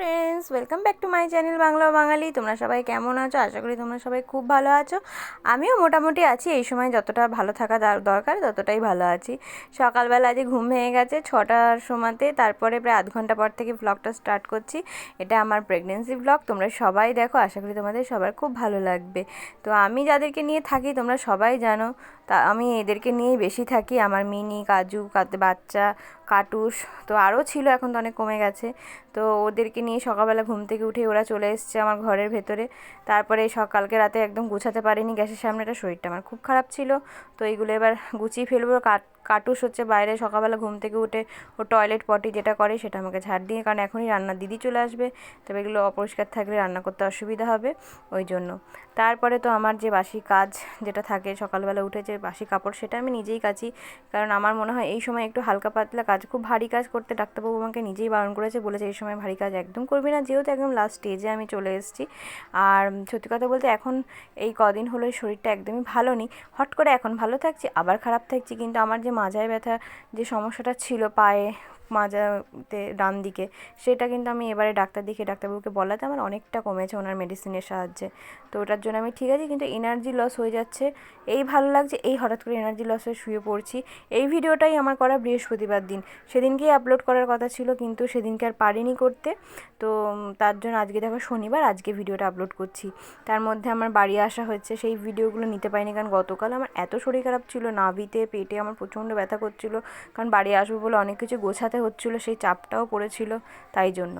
Friends welcome back to my channel Bangla Bangali তোমরা সবাই কেমন আছো? আশা করি তোমরা সবাই খুব ভালো আছো। আমিও মোটামুটি আছি, এই সময় যতটা ভালো থাকা দার- দরকার, ততটাই ভালো আছি। সকালবেলা আজ ঘুম ভেঙে গেছে, ছটার সময়তে, তারপরে প্রায় আধ ঘণ্টা পর থেকে ব্লগটা স্টার্ট করছি। এটা আমার প্রেগনেন্সি ব্লগ তোমরা সবাই দেখো, আশা করি তোমাদের সবার খুব ভালো লাগবে। তো আমি যাদেরকে নিয়ে থাকি, তোমরা সবাই জানো তা আমি এদেরকে নিয়েই বেশি থাকি। আমার মিনি, কাজু বাচ্চা, কাটুস তো আরও ছিল, এখন তো অনেক কমে গেছে। তো ওদেরকে নিয়ে সকালবেলা ঘুম থেকে উঠে ওরা চলে এসছে আমার ঘরের ভেতরে। তারপরে সকালকে রাতে একদম গুছাতে পারিনি গ্যাসের সামনে সামনেটা, শরীরটা আমার খুব খারাপ ছিল। তো এইগুলো এবার গুছিয়ে ফেলব। কাট, কাটুস হচ্ছে বাইরে সকালবেলা ঘুম থেকে উঠে ও টয়লেট পটি যেটা করে সেটা আমাকে ঝাড় দিয়ে, কারণ এখনই রান্নার দিদি চলে আসবে। তবে এগুলো অপরিষ্কার থাকলে রান্না করতে অসুবিধা হবে, ওই জন্য। তারপরে তো আমার যে বাসি কাজ যেটা থাকে, সকালবেলা উঠে যে বাসি কাপড়, সেটা আমি নিজেই কাচি। কারণ আমার মনে হয় এই সময় একটু হালকা পাতলা কাজ, খুব ভারী কাজ করতে ডাক্তারবাবু আমাকে নিজেই বারণ করেছে, বলেছে এই সময় ভারী কাজ একদম করবি না, যেহেতু একদম লাস্ট স্টেজে আমি চলে এসেছি। আর সত্যি কথা বলতে এখন এই কদিন হলো শরীরটা একদমই ভালো নেই। হট করে এখন ভালো থাকছি, আবার খারাপ থাকছি, কিন্তু আমার যে মাজায় ব্যথা, যে সমস্যাটা ছিল পায়ে মাজাতে ডান দিকে। সেটা কিন্তু আমি এবারে ডাক্তার দেখিয়ে ডাক্তারবাবুকে বলাতে আমার অনেকটা কমেছে ওনার মেডিসিনের সাহায্যে। তো ওটার জন্য আমি ঠিক আছি, কিন্তু এনার্জি লস হয়ে যাচ্ছে। এই ভালো লাগছে, এই হঠাৎ করে এনার্জি লস হয়ে শুয়ে পড়ছি। এই ভিডিওটাই আমার করা বৃহস্পতিবার দিন। সেদিনকেই আপলোড করার কথা ছিল, কিন্তু সেদিনকে আর পারিনি করতে। তো তার জন্য আজকে দেখো শনিবার, আজকে ভিডিওটা আপলোড করছি। তার মধ্যে আমার বাড়ি আসা হচ্ছে সেই ভিডিওগুলো নিতে পারিনি, কারণ গতকাল আমার এত শরীর খারাপ ছিল, নাভিতে, পেটে আমার প্রচণ্ড ব্যথা করছিল। কারণ বাড়ি আসব বলে অনেক কিছু গোছাতে হচ্ছিল সেই চাপটাও পড়েছিল তাই জন্য।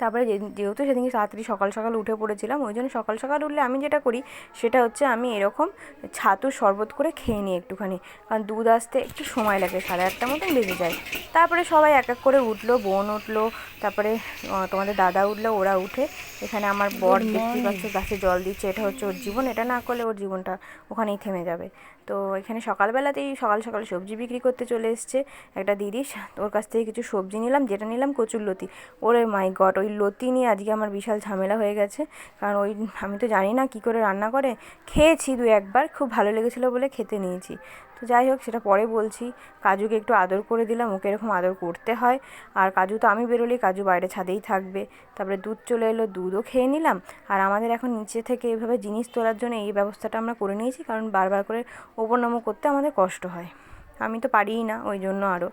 তারপরে যেহেতু সেদিনকে তাড়াতাড়ি সকাল সকাল উঠে পড়েছিলাম ওই জন্য সকাল সকাল উঠলে আমি যেটা করি সেটা হচ্ছে আমি এরকম ছাতুর শরবত করে খেয়ে নিই একটুখানি। কারণ দুধ আসতে একটু সময় লাগে সাড়ে আটটার মতন বেজে যায়। তারপরে সবাই এক এক করে উঠল বোন উঠল তারপরে তোমাদের দাদা উঠল ওরা উঠে এখানে আমার বর দেখতে পাচ্ছ গাছে জল দিচ্ছে এটা হচ্ছে ওর জীবন এটা না করলে ওর জীবনটা ওখানেই থেমে যাবে। তো এখানে সকালবেলাতেই সকাল সকাল সবজি বিক্রি করতে চলে এসছে একটা দিদি ওর কাছ থেকে কিছু সবজি নিলাম, যেটা নিলাম কচুর লতি। ওরে মাই গট ওই লতি নিয়ে আজকে আমার বিশাল ঝামেলা হয়ে গেছে। কারণ ওই, আমি তো জানি না কী করে রান্না করে। খেয়েছি দু একবার, খুব ভালো লেগেছিলো বলে খেতে নিয়েছি। তো যাই হোক, সেটা পরে বলছি। কাজুকে একটু আদর করে দিলাম, ওকে এরকম আদর করতে হয়। আর কাজু তো আমি বেরোলেই কাজু বাইরে ছাদেই থাকবে। তারপরে দুধ চলে এলো, দুধও খেয়ে নিলাম। আর আমাদের এখন নিচে থেকে এভাবে জিনিস তোলার জন্য এই ব্যবস্থাটা আমরা করে নিয়েছি, কারণ বারবার করে ওপর নামো করতে আমাদের কষ্ট হয়। আমি তো পারিই না ওই জন্য আরও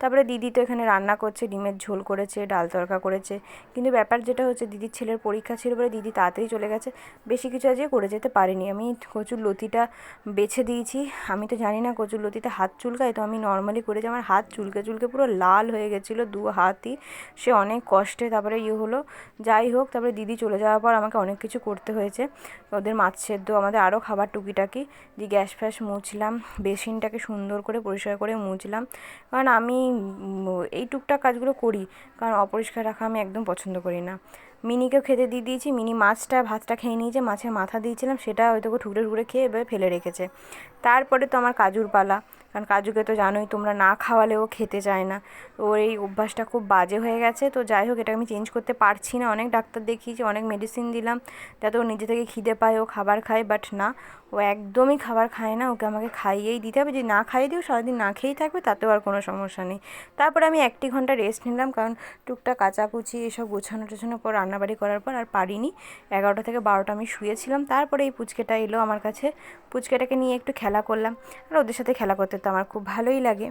তারপরে দিদি তো এখানে রান্না করছে, ডিমের ঝোল করেছে, ডাল তরকা করেছে। কিন্তু ব্যাপার যেটা হচ্ছে, দিদির ছেলের পরীক্ষা ছিল বলে দিদি তাড়াতাড়ি চলে গেছে। বেশি কিছু আজকে করে যেতে পারিনি। আমি কচুর লতিটা বেছে দিয়েছি। আমি তো জানি না কচুর লতিতে হাত চুলকায়, তো আমি নর্মালি করেছি আমার হাত চুলকে চুলকে পুরো লাল হয়ে গেছিল দু হাতই। সে অনেক কষ্টে তারপরে ইয়ে হলো। যাই হোক, তারপরে দিদি চলে যাওয়ার পর আমাকে অনেক কিছু করতে হয়েছে। ওদের মাছ সেদ্ধ, আমাদের আরও খাবার টুকিটাকি। যে গ্যাস ফ্যাস মুছলাম, বেসিনটাকে সুন্দর করে পরিষ্কার করে মুছলাম। কারণ আমি এই টুকটাক কাজগুলো করি। কারণ অপরিষ্কার রাখা আমি একদম পছন্দ করি না। মিনিকেও খেতে দিয়ে দিয়েছি। মিনি মাছটা, ভাতটা খেয়ে নিয়েছে। মাছের মাথা দিয়েছিলাম। সেটা হয়তো ঠুকরে ঠুকরে খেয়ে এবার ফেলে রেখেছে। তারপরে তো আমার কাজুর পালা। কারণ কাজুকে তো জানোই, তোমরা না খাওয়ালেও খেতে চায় না। ওর এই অভ্যাসটা খুব বাজে হয়ে গেছে। তো যাই হোক এটা আমি চেঞ্জ করতে পারছি না। অনেক ডাক্তার দেখিয়েছি, অনেক মেডিসিন দিলাম। যাতে ও নিজে থেকে খিদে পায়, ও খাবার খায় বাট না। ও একদমই খাবার খায় না, ওকে আমাকে খাইয়েই দিতে হবে। যদি না খাইয়ে দিও, সারাদিন না খেয়েই থাকবে, তাতেও আর কোনো সমস্যা নেই। তারপরে আমি একটি ঘণ্টা রেস্ট নিলাম, কারণ টুকটাক কাচাকুচি, এসব গোছানো টোছানোর পর, রান্নাবাড়ি করার পর আর পারিনি। এগারোটা থেকে বারোটা আমি শুয়েছিলাম। তারপরে এই পুচকেটা এলো আমার কাছে। পুচকেটাকে নিয়ে একটু খেলা করলাম। আর ওদের সাথে খেলা করতে তো আমার খুব ভালোই লাগে।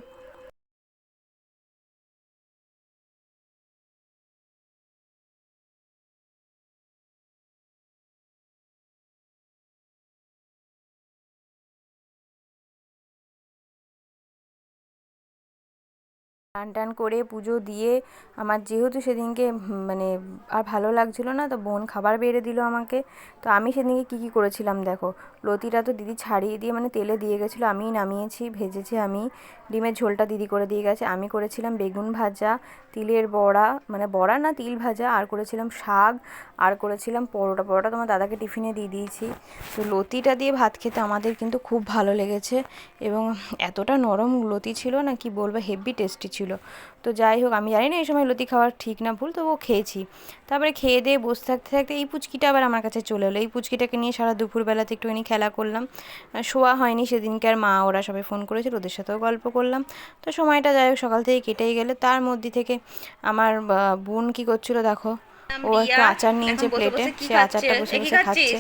টান টান করে পুজো দিয়ে আমার যেহেতু সেদিনকে মানে আর ভালো লাগছিল না, তো বোন খাবার বেড়ে দিল আমাকে। তো আমি সেদিনকে কী কী করেছিলাম দেখো? লতিটা তো দিদি ছাড়িয়ে দিয়ে মানে তেলে দিয়ে গেছিল, আমিই নামিয়েছি, ভেজেছি আমি। ডিমের ঝোলটা দিদি করে দিয়ে গেছে। আমি করেছিলাম বেগুন ভাজা, তিলের বড়া মানে বড়া না, তিল ভাজা, আর করেছিলাম শাক, আর করেছিলাম পরোটা। পরোটা তোমার দাদাকে টিফিনে দিয়ে দিয়েছি। তো লতিটা দিয়ে ভাত খেতে আমাদের কিন্তু খুব ভালো লেগেছে এবং এতটা নরম লতি ছিল না, কি বলব হেভি টেস্টি ছিল। তো যাই হোক, আমি জানি না এই সময় লতি খাওয়ার ঠিক না ভুল, তবুও খেয়েছি। তারপরে খেয়ে দিয়ে বসে থাকতে থাকতে এই পুচকিটা আবার আমার কাছে চলে এলো। এই পুচকিটাকে নিয়ে সারা দুপুরবেলাতে একটুখানি খেলা করলাম। শোয়া হয়নি সেদিনকে আর মা ওরা সবাই ফোন করেছিল ওদের সাথেও গল্প করলাম। তো সময়টা যাই হোক সকাল থেকে কেটেই গেলে। তার মধ্যে থেকে আমার বোন কি করছিল দেখো? ও একটা আচার নিয়েছে প্লেটে সে আচারটা? বসে বসে খাচ্ছে?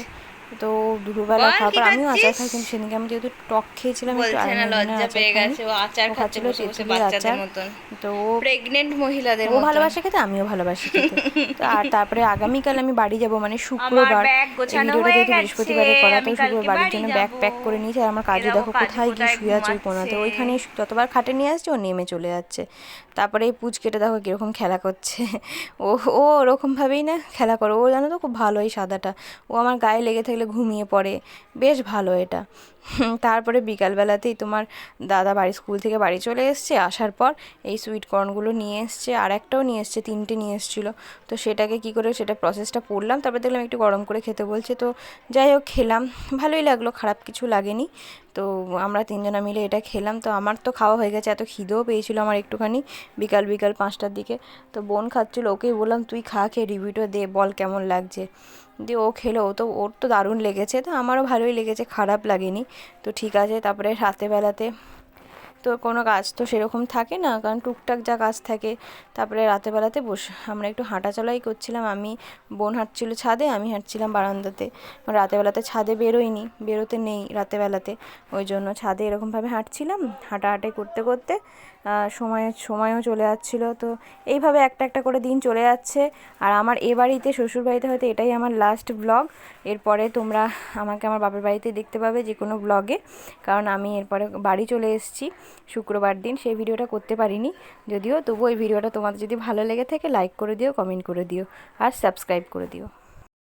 তো দুপুরবেলা বল, খাবার আমিও আচার খাই কিন্তু সেদিনকে আমি যেহেতু টক খেয়েছিলাম একটু লজ্জা পেয়ে গেছে ও আচার খাচ্ছিল বাচ্চাদের মতন। তো প্রেগনেন্ট মহিলাদের ও ভালোবাসে খেতে আমিও ভালোবাসি খেতে। তো আর তারপরে আগামীকাল আমি বাড়ি যাব মানে শুক্রবার। ব্যাগ গোছানো ভিডিওটা যেহেতু বৃহস্পতিবারে করা তো শুক্রবার বাড়ির জন্য ব্যাগ প্যাক করে নিয়েছে আর আমার কাজু দেখো কোথায় গিয়ে শুয়ে আছে ওই কোনাতে। ওইখানে যতবার খাটে নিয়ে আসছে ও নেমে চলে যাচ্ছে। তারপরে এই পুচকেটা দেখো কীরকম খেলা করছে। ও ও ওরকমভাবেই না খেলা করে। ও জানো তো খুব ভালো এই সাদাটা। ও আমার গায়ে লেগে থাকলে ঘুমিয়ে পড়ে। বেশ ভালো এটা। তারপরে বিকালবেলাতেই তোমার দাদা বাড়ি, স্কুল থেকে বাড়ি চলে এসছে। আসার পর এই সুইট কর্নগুলো নিয়ে এসছে, আর একটাও নিয়ে এসছে, তিনটে নিয়ে এসেছিল। তো সেটাকে কি করে সেটা প্রসেসটা পড়লাম তারপরে দেখলাম একটু গরম করে খেতে বলছে। তো যাই হোক, খেলাম। ভালোই লাগল, খারাপ কিছু লাগেনি। তো আমরা তিনজনা মিলে এটা খেলাম। তো আমার তো খাওয়া হয়ে গেছে, এত খিদেও পেয়েছিল আমার একটুখানি বিকাল বিকাল পাঁচটার দিকে। তো বোন খাচ্ছিলো, ওকেই বললাম, তুই খা, খেয়ে রিভিউটা দে, বল কেমন লাগছে? দিয়ে ও খেলো তো, ওর তো দারুণ লেগেছে। তো আমারও ভালোই লেগেছে, খারাপ লাগেনি। তো ঠিক আছে, তারপরে রাতেবেলাতে তো কোনো কাজ তো সেরকম থাকে না, কারণ টুকটাক যা কাজ থাকে, তারপরে রাতেবেলাতে বসে, আমরা একটু হাঁটাচলাই করছিলাম, আমি বোন হাঁটছিল ছাদে, আমি হাঁটছিলাম বারান্দাতে। রাতেবেলাতে ছাদে বেরোইনি, বেরোতে নেই রাতেবেলাতে, ওই জন্য ছাদে এরকমভাবে হাঁটছিলাম, হাঁটাহাঁটি করতে করতে সময়, সময়ও চলে যাচ্ছিল। তো এইভাবে একটা একটা করে দিন চলে যাচ্ছে, আর আমার এ বাড়িতে শ্বশুরবাড়িতে হয়তো এটাই আমার লাস্ট ব্লগ এরপরে তোমরা আমাকে আমার বাপের বাড়িতে দেখতে পাবে যে কোনো ব্লগে কারণ আমি এরপরে বাড়ি চলে এসেছি। শুক্রবার দিন সেই ভিডিওটা করতে পারিনি। যদিও তবু ওই ভিডিওটা তোমাদের যদি ভালো লেগে থাকে লাইক করে দিও কমেন্ট করে দিও, আর সাবস্ক্রাইব করে দিও।